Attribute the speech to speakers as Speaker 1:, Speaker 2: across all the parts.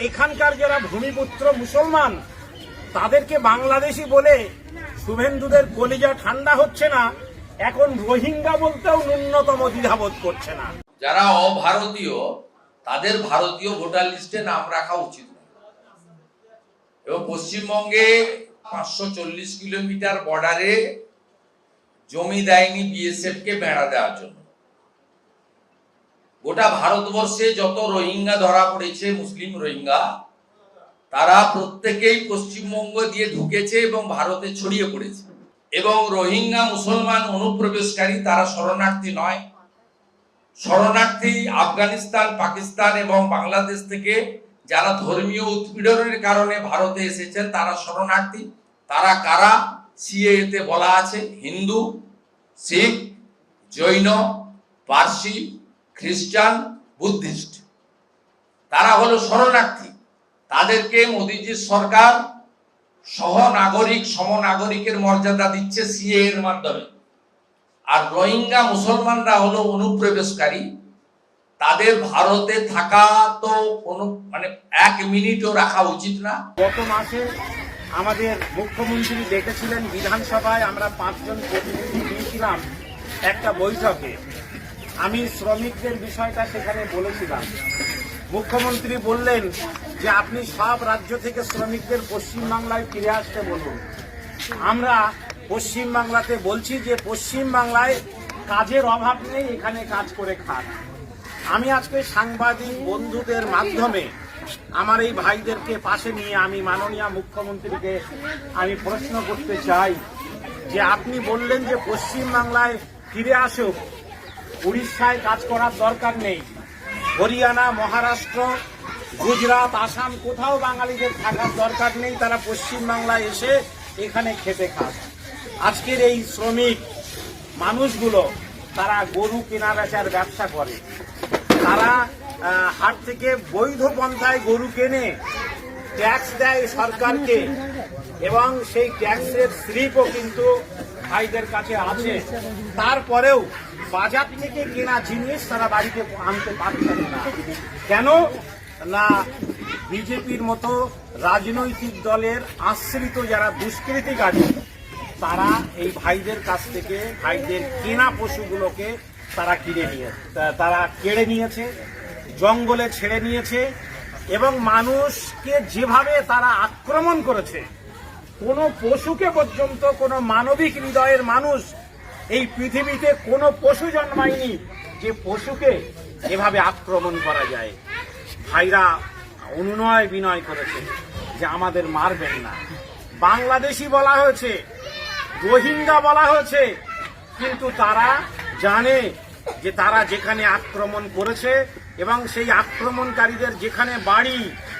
Speaker 1: এখানকার যারা ভূমিপুত্র মুসলমান, তাদেরকে বাংলাদেশি বলে শুভেন্দুদের কলিজা ঠান্ডা হচ্ছে না, এখন রোহিঙ্গা বলতেও ন্যূনতম দ্বিধাবোধ করছে না
Speaker 2: যারা অভারতীয়, তাদের ভারতীয় ভোটার লিস্টে নাম রাখা উচিত। এবং পশ্চিমবঙ্গে পাঁচশো চল্লিশ কিলোমিটার বর্ডারে জমি দেয়নি বিএসএফ কে বেড়া দেওয়ার জন্য গোটা ভারতবর্ষে যত রোহিঙ্গা ধরা পড়েছে, মুসলিম রোহিঙ্গা, তারা প্রত্যেকেই পশ্চিমবঙ্গ দিয়ে ঢুকেছে এবং ভারতে ছড়িয়ে পড়েছে। এবং রোহিঙ্গা মুসলমান অনুপ্রবেশকারী তারা শরণার্থী নয়। শরণার্থী আফগানিস্তান, পাকিস্তান এবং বাংলাদেশ থেকে যারা ধর্মীয় উৎপীড়নের কারণে ভারতে এসেছেন, তারা শরণার্থী। তারা কারা? সিএতে বলা আছে। হিন্দু, শিখ, জৈন, পার্সি খ্রিস্টান বুদ্ধিস্ট। তারা হলো শরণার্থী। তাদেরকে মোদীজির সরকার সহনাগরিক, সমনাগরিকের মর্যাদা দিচ্ছে সিএ এর মাধ্যমে। আর রোহিঙ্গা মুসলমানরা হলো অনুপ্রবেশকারী। তাদের ভারতে থাকা তো কোনো মানে এক মিনিটও রাখা উচিত না।
Speaker 1: গত মাসে আমাদের মুখ্যমন্ত্রী ডেকেছিলেন বিধানসভায়, আমরা পাঁচজন প্রতিনিধি গিয়েছিলাম একটা বৈঠকে। আমি শ্রমিকদের বিষয়টা সেখানে বলেছিলাম। মুখ্যমন্ত্রী বললেন যে আপনি সব রাজ্য থেকে শ্রমিকদের পশ্চিমবাংলায় ফিরে আসতে বলুন। আমরা পশ্চিমবাংলাতে বলছি যে পশ্চিমবাংলায় কাজের অভাব নেই, এখানে কাজ করে খান। আমি আজকে সাংবাদিক বন্ধুদের মাধ্যমে আমার এই ভাইদেরকে পাশে নিয়ে আমি মাননীয় মুখ্যমন্ত্রীকে আমি প্রশ্ন করতে চাই যে আপনি বললেন যে পশ্চিমবাংলায় ফিরে আসুক উড়িষ্যায় কাজ করার দরকার নেই। হরিয়ানা, মহারাষ্ট্র, গুজরাট, আসাম, কোথাও বাঙালিদের থাকার দরকার নেই। তারা পশ্চিমবাংলায় এসে এখানে খেতে খান আজকের এই শ্রমিক মানুষগুলো, তারা গরু কেনা বেচার ব্যবসা করে। তারা হাট থেকে বৈধ পন্থায় গরু কেনে ট্যাক্স দেয় সরকারকে এবং সেই ট্যাক্সের স্লিপও কিন্তু ভাইদের কাছে আছে। তারপরেও বাজার থেকে কেনা জিনিস তারা বাড়িতে আনতে পারছেন না। কেন? না, বিজেপির মতো রাজনৈতিক দলের আশ্রিত যারা দুষ্কৃতিকারী, তারা এই ভাইদের কাছ থেকে ভাইদের কেনা পশুগুলোকে তারা কিনে নিয়ে তারা কেড়ে নিয়েছে, জঙ্গলে ছেড়ে নিয়েছে এবং মানুষকে যেভাবে তারা আক্রমণ করেছে কোনো পশুকে পর্যন্ত, কোনো মানবিক হৃদয়ের মানুষ এই পৃথিবীতে কোনো পশু জন্মায়নি যে পশুকে এভাবে আক্রমণ করা যায়। ভাইরা, অনুনয় বিনয় করেছে যে আমাদের মারবেন না। বাংলাদেশি বলা হয়েছে, রোহিঙ্গা বলা হয়েছে, কিন্তু তারা জানে যে তারা যেখানে আক্রমণ করেছে এবং সেই আক্রমণকারীদের যেখানে বাড়ি,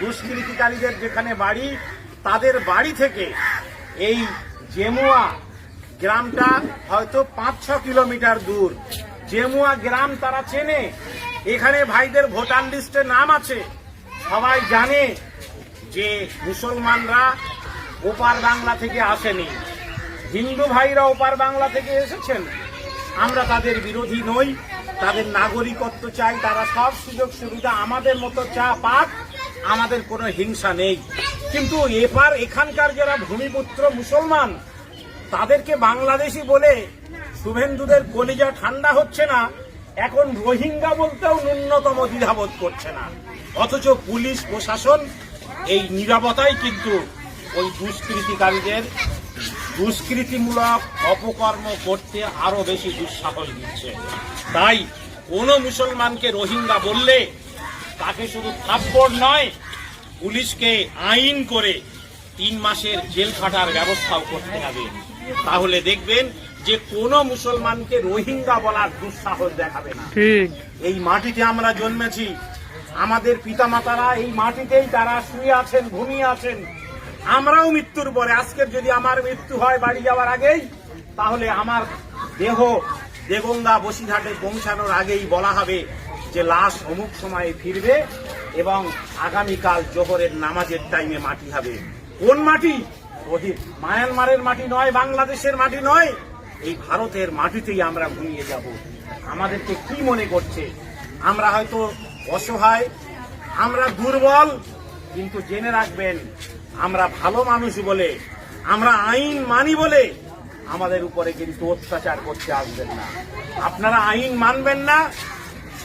Speaker 1: দুষ্কৃতিকারীদের যেখানে বাড়ি তাদের বাড়ি থেকে এই জেমুয়া গ্রামটা হয়তো পাঁচ ছ কিলোমিটার দূর। জেমুয়া গ্রাম তারা চেনে। এখানে ভাইদের ভোটার লিস্টে নাম আছে। সবাই জানে যে মুসলমানরা ওপার বাংলা থেকে আসেনি। হিন্দু ভাইরা ওপার বাংলা থেকে এসেছেন। আমরা তাদের বিরোধী নই। তাদের নাগরিকত্ব চাই। তারা সব সুযোগ সুবিধা আমাদের মতো চা পাক। আমাদের কোনো হিংসা নেই। কিন্তু এপার এখানকার যারা ভূমিপুত্র মুসলমান, তাদেরকে বাংলাদেশি বলে শুভেন্দুদের কলিজা ঠান্ডা হচ্ছে না, এখন রোহিঙ্গা বলতেও ন্যূনতম দ্বিধাবোধ করছে না। অথচ পুলিশ, প্রশাসন এই নিরাপত্তাই কিন্তু ওই দুষ্কৃতিকারীদের দুষ্কৃতিমূলক অপকর্ম করতে আরও বেশি দুঃসাহস দিচ্ছে। তাই কোনো মুসলমানকে রোহিঙ্গা বললে তাকে শুধু থাপ্পড় নয় পুলিশকে আইন করে তিন মাসের জেল খাটার ব্যবস্থাও করতে হবে। তাহলে দেখবেন যে কোনো মুসলমানকে রোহিঙ্গা বলার দুঃসাহস দেখাবে না।
Speaker 3: ঠিক।
Speaker 1: এই মাটিতে আমরা জন্মেছি। আমাদের পিতামাতারা এই মাটিতেই তারা শুয়ে আছেন ঘুমিয়ে আছেন। আমরাও মৃত্যুর পরে আজকের যদি আমার মৃত্যু হয় বাড়ি যাওয়ার আগেই তাহলে আমার দেহ দেগঙ্গা বসিরহাটে পৌঁছানোর আগেই বলা হবে যে লাশ অমুক সময়ে ফিরবে এবং আগামীকাল জোহরের নামাজের টাইমে মাটি হবে। কোন মাটি? মায়ানমারের মাটি নয়, বাংলাদেশের মাটি নয়। এই ভারতের মাটিতেই আমরা ঘুমিয়ে যাব। আমাদেরকে কি মনে করছে? আমরা হয়তো অসহায়, আমরা দুর্বল, কিন্তু জেনে রাখবেন, আমরা ভালো মানুষ বলে, আমরা আইন মানি বলে আমাদের উপরে কিন্তু অত্যাচার করতে আসবেন না। আপনারা আইন মানবেন না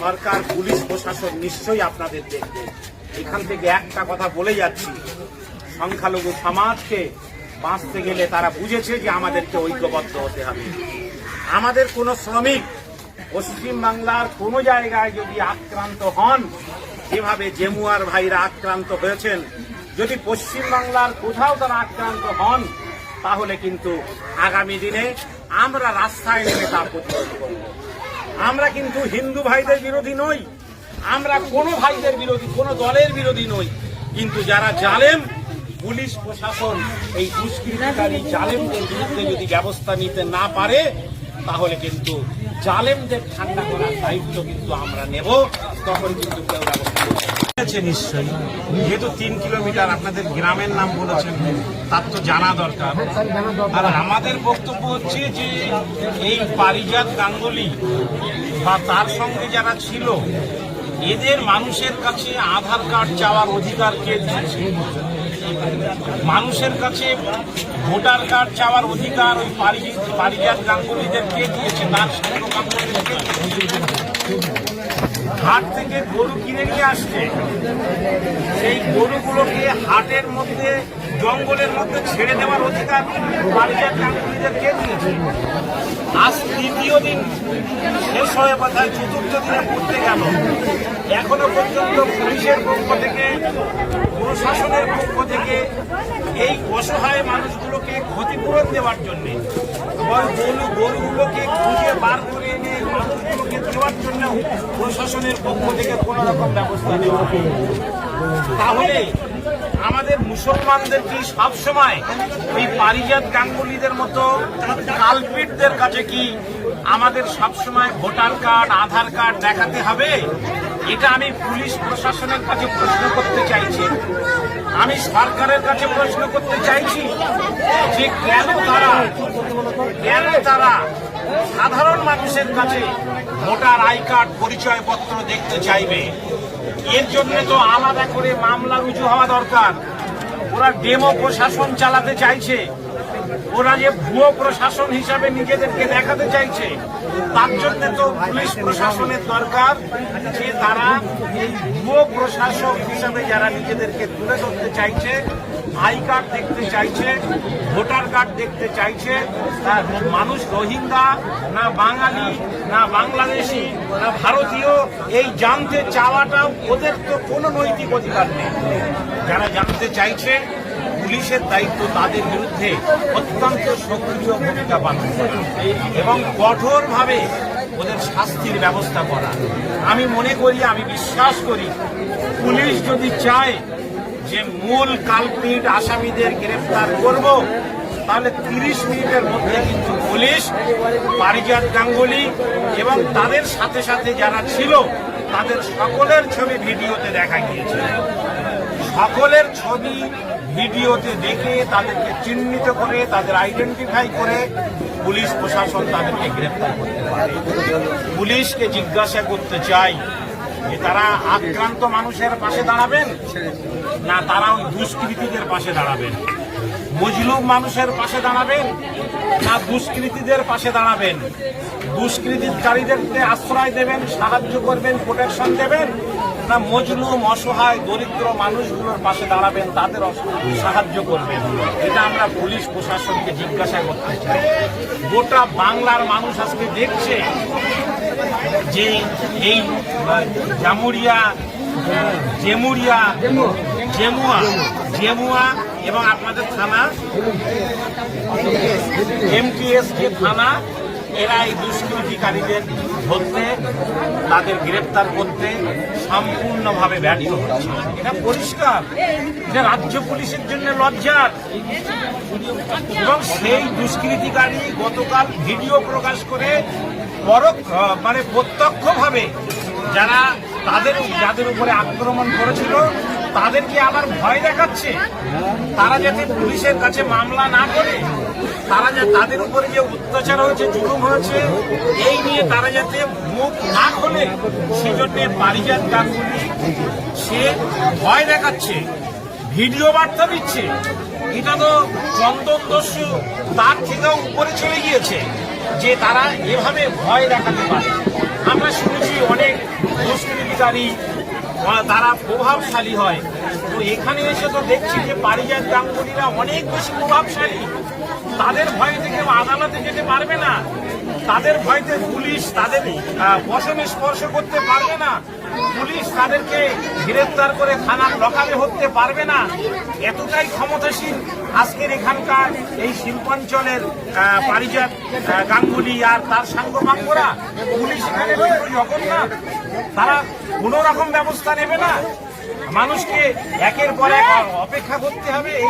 Speaker 1: সরকার, পুলিশ, প্রশাসন নিশ্চয়ই আপনাদের দেখবে। এখান থেকে একটা কথা বলে যাচ্ছি। সংখ্যালঘু সমাজকে বাঁচতে গেলে তারা বুঝেছে যে আমাদেরকে ঐক্যবদ্ধ হতে হবে। আমাদের কোনো শ্রমিক পশ্চিম বাংলার কোনো জায়গায় যদি আক্রান্ত হন, যেভাবে জেমুয়ার ভাইরা আক্রান্ত হয়েছেন, যদি পশ্চিম বাংলার কোথাও তারা আক্রান্ত হন, তাহলে কিন্তু আগামী দিনে আমরা রাস্তায় নেমে তা প্রতিরোধ করব। আমরা কিন্তু হিন্দু ভাইদের বিরোধী নই। আমরা কোনো ভাইদের বিরোধী, কোনো দলের বিরোধী নই। কিন্তু যারা জালেম, পুলিশ প্রশাসন এই দুষ্কৃতিকারী জালেমদের বিরুদ্ধে যদি ব্যবস্থা নিতে না পারে, তাহলে কিন্তু জালেমদের ঠান্ডা করার দায়িত্ব কিন্তু আমরা নেব। তখন কিন্তু কেউ ব্যবস্থা। আছে নিশ্চয়ই। যেহেতু তিন কিলোমিটার আপনাদের গ্রামের নাম বলেছেন, তার তো জানা দরকার। আর আমাদের বক্তব্য হচ্ছে যে এই পারিজাত গাঙ্গুলি বা তার সঙ্গে যারা ছিল, এদের মানুষের কাছে আধার কার্ড চাওয়ার অধিকার কে দিয়েছে? মানুষের কাছে ভোটার কার্ড চাওয়ার অধিকার ওই পারিজাত গাঙ্গুলিদের কে দিয়েছে? তার সঙ্গে? হাট থেকে গরু কিনে নিয়ে আসছে। সেই গরুগুলোকে হাটের মধ্যে, জঙ্গলের মধ্যে ছেড়ে দেওয়ার অধিকার পারিজাত গাঙ্গুলিদের কে দিয়েছে। আজ তৃতীয় দিন, শেষ হয়ে কথায় চতুর্থ দিনে পড়তে গেল। এখনও পর্যন্ত পুলিশের পক্ষ থেকে, প্রশাসনের পক্ষ থেকে এই অসহায় মানুষগুলোকে ক্ষতিপূরণ দেওয়ার জন্য গরু গরুগুলোকে খুঁজে বার করে জন্য প্রশাসনের পক্ষ থেকে কোনো রকম ব্যবস্থা নেওয়া তাহলে আমাদের মুসলমানদের কি সবসময় ওই পারিজাত গাঙ্গুলিদের মতো কালপিটদের কাছে কি আমাদের সবসময় ভোটার কার্ড, আধার কার্ড দেখাতে হবে? এটা আমি পুলিশ প্রশাসনের কাছে প্রশ্ন করতে চাইছি। আমি সরকারের কাছে প্রশ্ন করতে চাইছি যে কেন তারা কেন তারা সাধারণ মানুষের কাছে ভোটার আই কার্ড পরিচয়পত্র দেখতে চাইবে। এর জন্য তো আলাদা করে মামলা রুজু হওয়া দরকার। ওরা ডেমো প্রশাসন চালাতে চাইছে। ওরা যে ভুয়ো প্রশাসন হিসাবে নিজেদেরকে দেখাতে চাইছে, তার জন্য তো পুলিশ প্রশাসনের দরকার যে তারা এই ভুয়ো প্রশাসক হিসাবে যারা নিজেদেরকে তুলে ধরতে চাইছে, আই কার্ড দেখতে চাইছে, ভোটার কার্ড দেখতে চাইছে তার মানুষ রোহিঙ্গা না বাঙালি, না বাংলাদেশি, না ভারতীয়, এই জানতে চাওয়াটা ওদের তো কোনো নৈতিক অধিকার নেই। যারা জানতে চাইছে পুলিশের দায়িত্ব তাদের বিরুদ্ধে অত্যন্ত সক্রিয় ভূমিকা পালন করা এবং কঠোরভাবে ওদের শাস্তির ব্যবস্থা করা। আমি মনে করি, আমি বিশ্বাস করি, পুলিশ যদি চায় যে মূল কালপিট আসামিদের গ্রেফতার করব, তাহলে তিরিশ মিনিটের মধ্যে কিন্তু পুলিশ, পারিজাত গাঙ্গুলি এবং তাদের সাথে সাথে যারা ছিল, তাদের সকলের ছবি ভিডিওতে দেখা গিয়েছে সকলের ছবি ভিডিওতে দেখে তাদেরকে চিহ্নিত করে, তাদের আইডেন্টিফাই করে পুলিশ প্রশাসন তাদেরকে গ্রেফতার করতে পারে। পুলিশকে জিজ্ঞাসা করতে চাই যে তারা আক্রান্ত মানুষের পাশে দাঁড়াবেন না তারা ওই দুষ্কৃতীদের পাশে দাঁড়াবেন? মজলুম মানুষের পাশে দাঁড়াবেন না দুষ্কৃতীদের পাশে দাঁড়াবেন? দুষ্কৃতিকারীদেরকে আশ্রয় দেবেন, সাহায্য করবেন প্রোটেকশন দেবেন? না মজলুম, অসহায়, দরিদ্র মানুষগুলোর পাশে দাঁড়াবেন, তাদের সাহায্য করবেন। এটা আমরা পুলিশ প্রশাসনকে জিজ্ঞাসা করতে চাই। গোটা বাংলার মানুষ আজকে দেখছে যে এই জামুরিয়া, জেমুরিয়া, জেমুয়া জেমুয়া এবং আপনাদের থানা এমটিএসকে থানা, এরা এই দুষ্কৃতিকারীদের ধরতে, তাদের গ্রেপ্তার করতে সম্পূর্ণভাবে ব্যর্থ হচ্ছে। এটা পরিষ্কার। যে রাজ্য পুলিশের জন্য লজ্জার। এবং সেই দুষ্কৃতিকারী গতকাল ভিডিও প্রকাশ করে পরোক্ষ মানে প্রত্যক্ষভাবে যারা তাদের, যাদের উপরে আক্রমণ করেছিল তাদেরকে আবার ভয় দেখাচ্ছে। তারা যাতে পুলিশের কাছে মামলা না করে, তারা যে তাদের উপরে যে অত্যাচার হয়েছে, জুলুম হয়েছে, এই নিয়ে তারা যাতে মুখ না খোলে, সেজন্য পারিজাত গাঙ্গুলি সে ভয় দেখাচ্ছে, ভিডিও বার্তা দিচ্ছে। এটা তো চন্দন দস্যু, তার থেকেও উপরে চলে গিয়েছে যে তারা এভাবে ভয় দেখাতে পারে। আমরা শুনেছি অনেক দুষ্কৃতিকারী তারা প্রভাবশালী হয়। তো এখানে এসে তো দেখছি যে পারিজাত গাঙ্গুলিরা অনেক বেশি প্রভাবশালী। তাদের ভয় থেকে আদালতে যেতে পারবে না। তাদের ভয়তে পুলিশ তাদের বসনে স্পর্শ করতে পারবে না। পুলিশ তাদেরকে গ্রেফতার করে থানার লকাবে হতে পারবে না। এতটাই ক্ষমতাসীন আজকের এখানকার এই শিল্পাঞ্চলের পারিজাত গাঙ্গুলি আর তার সাঙ্গপাঙ্গরা পুলিশ এখানে জগন্নাথ তারা কোনো রকম ব্যবস্থা নেবে না। মানুষকে একের পর এক অপেক্ষা করতে হবে এই